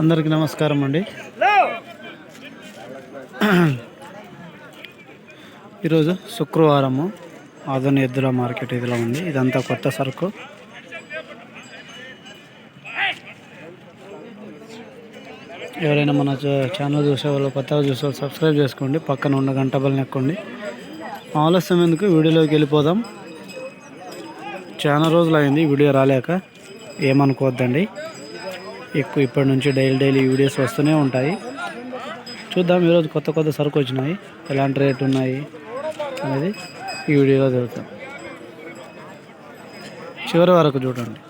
అందరికీ నమస్కారం అండి. ఈరోజు శుక్రవారము ఆధుని ఎద్దుల మార్కెట్ ఇదిలో ఉంది. ఇదంతా కొత్త సరుకు. ఎవరైనా మన ఛానల్ చూసే వాళ్ళు కొత్తగా చూసే వాళ్ళు సబ్స్క్రైబ్ చేసుకోండి. పక్కన ఉన్న గంట బల్ నెక్కండి. ఆలస్యం ఎందుకు? వీడియోలోకి వెళ్ళిపోదాం. చాలా రోజులు అయింది వీడియో రాలేక. ఏమనుకోవద్దండి. ఎక్కువ ఇప్పటి నుంచి డైలీ డైలీ వీడియోస్ వస్తూనే ఉంటాయి. చూద్దాం ఈరోజు కొత్త కొత్త సరుకు వచ్చినాయి. ఎలాంటి రేట్ ఉన్నాయి అనేది ఈ వీడియోలో తెలుస్తాం చివరి వరకు చూడండి.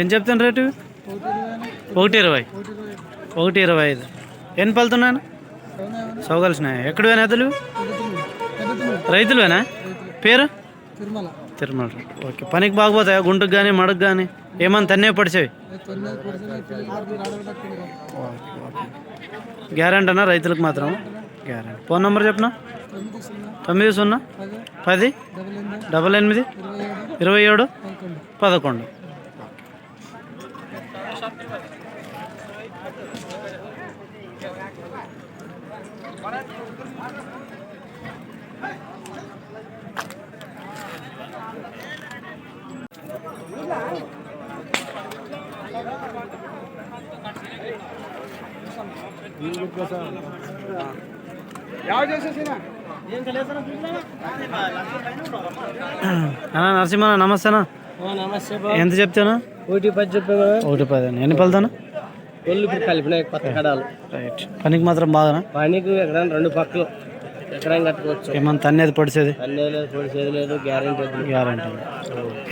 ఏం చెప్తాను రేటు? ఒకటి ఇరవై. ఒకటి ఇరవై ఐదు. ఎన్ని పలుతున్నాను? సౌగలిసినాయి? ఎక్కడ పోయినా ఎద్దులు రైతులువేనా? పేరు? తిరుమల. తిరుమల ఓకే. పనికి బాగుపోతాయా? గుంటుకు కానీ మడకు కానీ ఏమన్నా తన్నే పడిచేవి? గ్యారంటీ అన్న రైతులకు మాత్రం గ్యారంటీ ఫోన్ నెంబర్ చెప్పనా? తొమ్మిది సున్నా పది డబల్ ఎనిమిది ఇరవై ఏడు పదకొండు. ఏడు పదకొండు పదకొండు అన్నా నరసింహ నమస్తేనా నమస్తే ఎంత చెప్తాను? ఒకటి పది చెప్పాను ఒకటి పది ఎన్ని పలుతాను? ఒళ్ళు కలిపినాయి కొత్త కడాలు. రైట్. పనికి మాత్రం బాగానా? పనికి ఎక్కడ రెండు పక్కలు. ఎకరం కట్టుకోవచ్చు. ఏమన్నా తన్నేది పడిసేది? అన్నీ లేదు పొడిచేది లేదు. గ్యారెంటీ గ్యారంటీ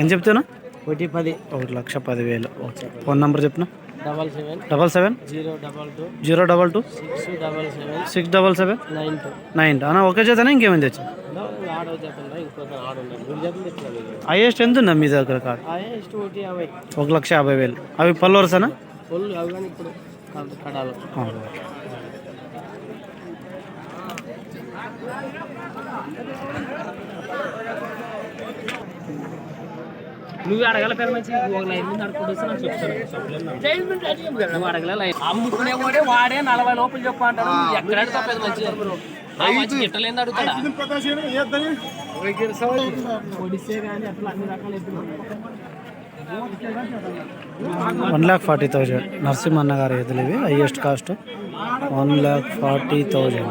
ఎంత చెప్తాను ఒకటి పది. ఒకటి లక్ష పదివేలు. ఓకే. ఫోన్ నెంబర్ చెప్పిన double seven double seven zero double two zero double two six double seven six double seven nine two nine అన్న ఒకే చేతనా ఇంకేమైంది తెచ్చు హైయెస్ట్ ఎంత ఉందా మీ దగ్గర కార్డు ఇష్టం ఒకటి యాభై. ఒక లక్ష యాభై వేలు. అవి పళ్ళు వరుసనా ఒళ్ళు అవి కానీ ఇప్పుడు కడ- కడాలు నువ్వు అడగల పేరు మంచి ఒక లైన్ ముందు అడుగుతూ వస్తే నాకు చెప్తాను నువ్వు అడగల లైన్. అమ్ముకునే వాడే వాడే నలభై లోపల చెప్పు అంటాడు ఎక్కడ అడుగుతావు పెద్ద మంచి ఆ మంచి గిట్టలేదు అడుగుతాడా పొడిస్తే కానీ అట్లా అన్ని రకాల ఎద్దులు one lakh forty thousand. Narasimhanna గారి ఎదులు ఇవి highest cost. One lakh forty thousand.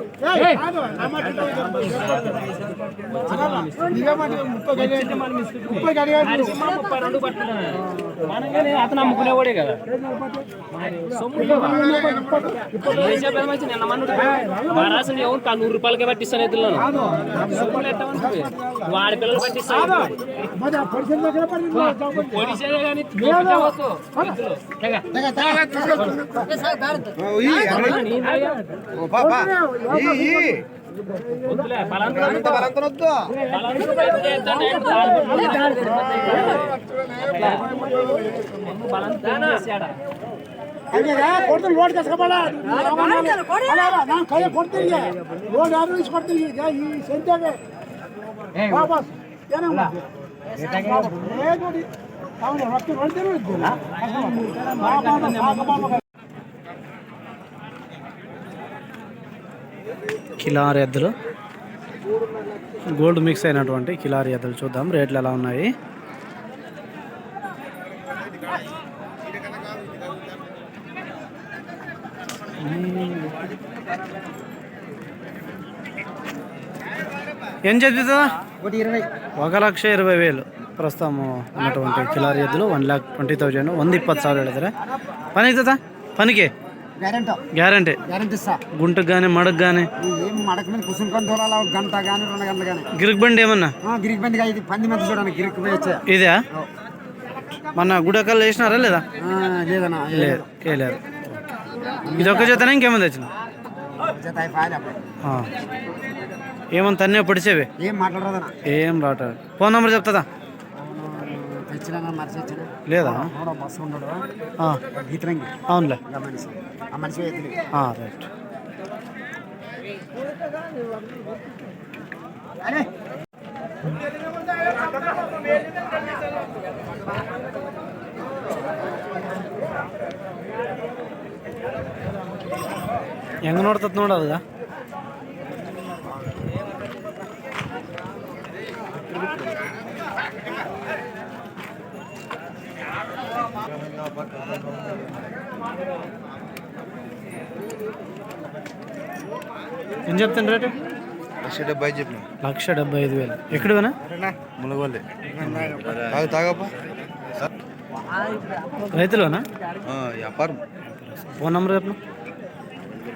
అతను అమ్ముకునేవాడే కదా నిన్న ఎవరు నూరు రూపాయలకే పట్టిస్తాను ఎద్దులను వాడి పిల్లలు పట్టిస్తాను పొడిసేదే కానీ ಕೊಡ್ತೀನಿ ರೋಡ್ ಕಸ್ಕೊಬೇಡ ನಾನು ಕೊಡ್ತೀನಿ ರೋಡ್ ಯಾರು ಇಸ್ಕೊಡ್ತೀನಿ ಈ ಸಂತೆಗೆ ವಾಪಸ್ ಅವನು ರೊಕ್ಕ ಹೊಡ್ತೀನಿ కిలార్ ఎద్దులు. గోల్డ్ మిక్స్ అయినటువంటి కిలార్ ఎద్దులు చూద్దాం. రేట్లు ఎలా ఉన్నాయి? ఏం చదివితుందా ఒక లక్ష ఇరవై వేలు ప్రస్తుతం ఉన్నటువంటి కిలారి ఎద్దులు. One lakh twenty thousand. వంద ಇಪ್ಪತ್ತು సార్ పని అవుతుందా ಇದ್ದದ గ్యారెంటీ. గ్యారంటీ. గుంటకు కానీ మడకు కానీ ఏం మడక మీద కూర్చుని గంట కానీ రెండు గంటలు కానీ గిరికి బండి ఏమన్నా? గిరికి బందిగా ఇది పంది మంది చూడండి గిరికి పోయి వచ్చా ఇదా? మన గుడకల్లు వేసినారా లేదా? లేదన్నా లేదు లేదు. ఇది ఒక్క చేతనే అప్పుడు ఏమన్నా తన్నే పొడిచేవి? ఏం మాట్లాడరాదన్నా. ఏం రాట ఫోన్ నెంబర్ చెప్తుందా? తెచ్చినా మనిషి వచ్చిన లేదా బస్సు ఉన్నాడు ఆ, గీతరంగి అవునులే ఆ మనిషి ఆ మనిషి ఎత్తులు ఆ, రైట్ ಹೆಂಗ್ ನೋಡ್ತತ್ ನೋಡ ఏం చెప్తాను రేటు? లక్ష డెబ్బై చెప్పిన. లక్ష డెబ్బై ఐదు వేలు. తాగు తాగప్ప. రైతులోనా? వ్యాపారం. ఫోన్ నెంబర్ చెప్పు.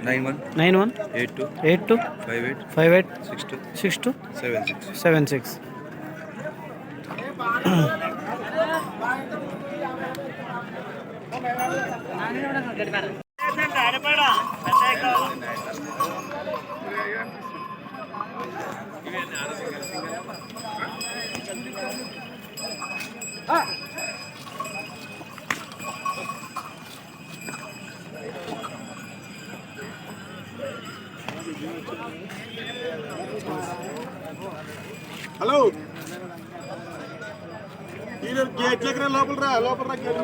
Nine one. Nine one. Eight two. Eight two. Five eight. Five eight. Six two. Six two. Seven six. Seven six. Hello. Gate దగ్గర లోపల రా లోపల రా గేట్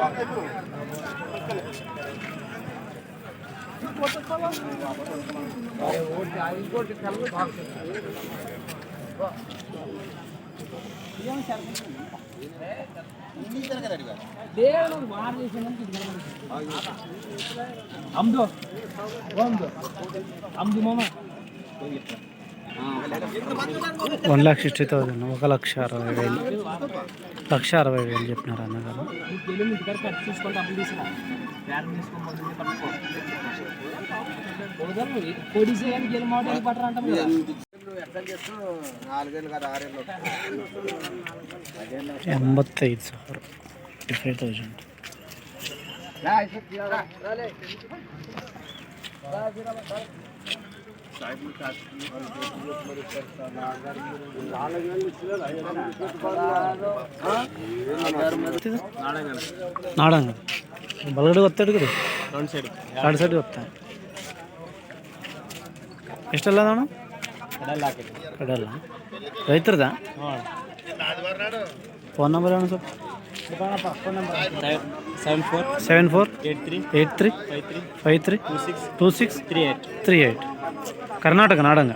అమ్దు అమ్దు మామ వన్ లాక్ సిక్స్టీ థౌజండ్ ఒక లక్ష అరవై వేలు. లక్ష అరవై వేలు చెప్పినారు అన్నగారు. ಎಂಬತ್ತೈದು ಸಾವಿರ ಫಿಫ್ಟಿ ಫೈವ್ ತೌಸಂಡ್ ನಾಡಂಗಲ್ ಬಲಗಡೆ ಒತ್ತ ಹಿಡಿದ್ರಿ ಎರಡು ಸೈಡ್ ಒತ್ತ ಎಷ್ಟೆಲ್ಲ ಅಣ್ಣ? ಕಡಲ್ಲ. ರೈತರದ? ಫೋನ್ ನಂಬರ್ ಏನು ಸ್ವಲ್ಪ seven four seven four eight three eight three five three five three two six two six three eight three eight Karnataka Nadanga